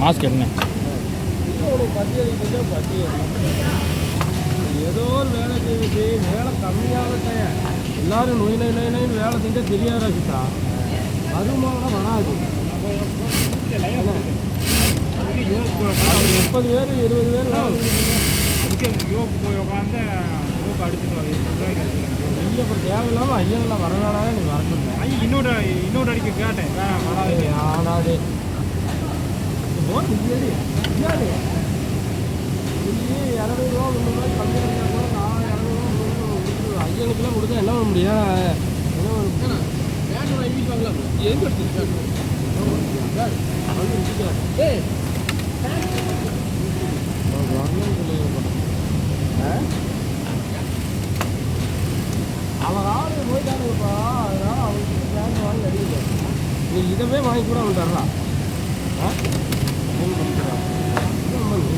Mask என்ன ஏதோ ஒரு வேலை செய்யுது. வேலை கம்மியாகட்டே எல்லாரும் நொய் நொய் நொய் நொய்னு வேலை செஞ்சால் தெரியாத சித்தா? வருமானம் வராது. முப்பது பேர் இருபது பேர் வேலை வெளியே அப்புறம் தேவையில்லாமல் ஐயங்கள்லாம் வர வேணாம் நீ வரணும் இன்னொரு இன்னொரு அடிக்க கேட்டேன். வராது ஆனாது. போன் இல்லையே இல்லையாடி இல்லையே இரநூறுவா கூட நான் இரநூறுவா ஐயனுக்குலாம் கொடுத்தா என்ன பண்ண முடியும் என்ன பண்ண முடியும் எங்க எடுத்து ஏய் அவன் ஆளு போயிட்டானுப்பா அதனால அவனுக்கு பேண்ட் வாங்கி அடிக்கல நீ இதவே வாங்கி கூட அவன் தர்றான் ஆ என்ன பண்ணுறான் அதே பார்த்து முடியா என்ன வேலை அது வேலை இருந்தாலும் வேலை ம் என்னமோ ஒன்றாலும் அடியோட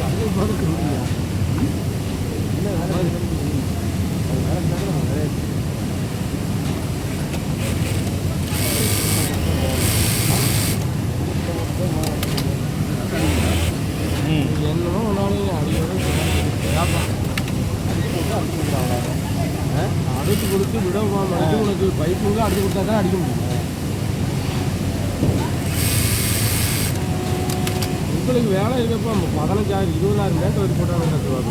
அடிச்சு கொடுத்து விட உனக்கு பைப்புங்க அடிச்சு கொடுத்தா தான் அடிக்க முடியும். உங்களுக்கு வேலை இருக்கப்போ பதினஞ்சாயிரம் இருபதாயிரம் மேட்டர் வரைக்கும் போட்டாங்க கட்டுவாங்க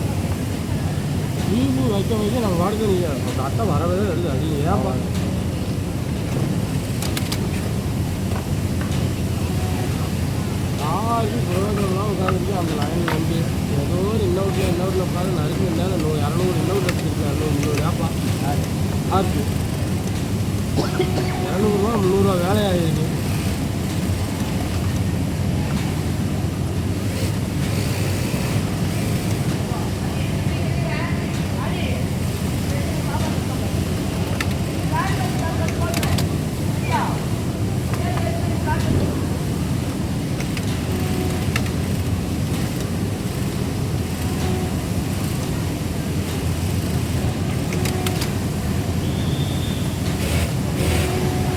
லீவு வைக்க வைக்க நம்ம வாடகை நீங்கள் அந்த அட்டை வரவே வருது அது ஏன்பா ஆறு புரோஜனம்லாம் உட்காந்துருக்கு அந்த லைனில் வந்து ஏதோ ஒரு இன்னொரு இன்னொரு உட்காந்து நறுக்கு இருந்தால் நூறு இரநூறு இன்னொரு எடுத்துருக்கு இரநூறு முந்நூறு ஏப்பா ஆச்சு இரநூறுவா முந்நூறுவா வேலையாகிருக்கு